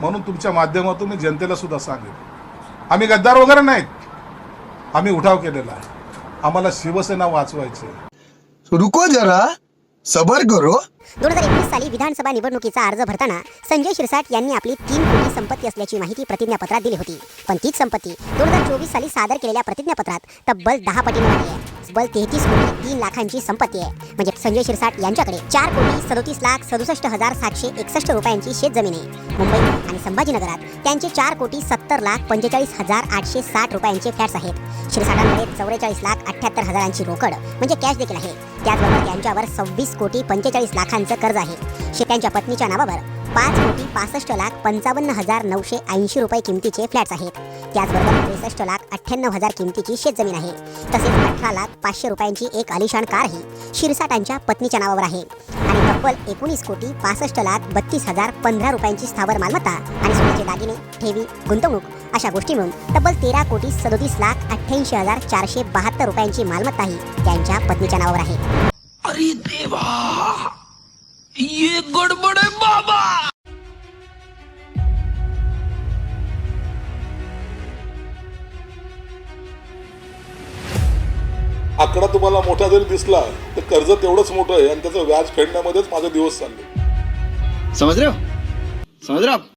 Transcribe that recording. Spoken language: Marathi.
म्हणून तुमच्या माध्यमातून मी जनतेला सुद्धा सांगेन. आम्ही गद्दार वगैरे नाहीत. आम्ही उठाव केलेला आहे. आम्हाला शिवसेना वाचवायची रुको जरा सबर करो. दोन हजार एकवीस साली विधानसभा निवडणुकीचा अर्ज भरताना संजय शिरसाट यांनी आपली तीन कोटी संपत्ती असल्याची माहिती प्रतिज्ञापत्रात दिली होती. पण तीच संपत्ती दोन हजार चोवीस साली सादर केलेल्या प्रतिज्ञापत्रात तब्बल दहा पटीने वाढली आहे. तब्बल तेहतीस कोटी तीन लाखांची संपत्ती आहे. म्हणजे संजय शिरसाट यांच्याकडे चार कोटी सदोतीस लाख सदुसष्ट हजार सातशे एकसष्ट रुपयांची शेतजमीन आहे. मुंबई आणि संभाजीनगरात त्यांचे चार कोटी सत्तर लाख पंचेचाळीस हजार आठशे साठ रुपयांचे फ्लॅट्स आहेत. शिरसाटांमध्ये चौवेचाळीस लाख अठ्ठ्याहत्तर हजारांची रोकड म्हणजे कॅश देखील आहे. त्याचबरोबर त्यांच्यावर सव्वीस कोटी पंचेचाळीस लाखांचं कर्ज आहे. त्यांच्या पत्नीच्या नावावर पाच कोटी पासष्ट लाख पंचावन्न हजार नऊशे ऐंशी रुपये किमतीचे फ्लॅट्स आहेत. त्याचबरोबर त्रेसष्ट लाख अठ्ठ्याण्णव हजार किमतीची शेतजमीन आहे. तसेच अठरा लाख पाचशे रुपयांची एक आलिशान कारही शिरसाटांच्या पत्नीच्या नावावर आहे. आणि तब्बल एकोणीस कोटी पासष्ट लाख बत्तीस हजार पंधरा रुपयांची स्थावर मालमत्ता आणि सोन्याचे दागिने ठेवी गुंतवणूक अशा गोष्टी मिळून तब्बल तेरा कोटी सदोतीस लाख अठ्ठ्याऐंशी हजार चारशे बहात्तर रुपयांची मालमत्ताही त्यांच्या पत्नीच्या नावावर आहे. अरे देवा! ये गडबड आकडा तुम्हाला मोठा जरी दिसला तर कर्ज तेवढंच मोठं आहे आणि त्याचं व्याज फेडण्यामध्येच माझे दिवस चालले. समज रहे हो आप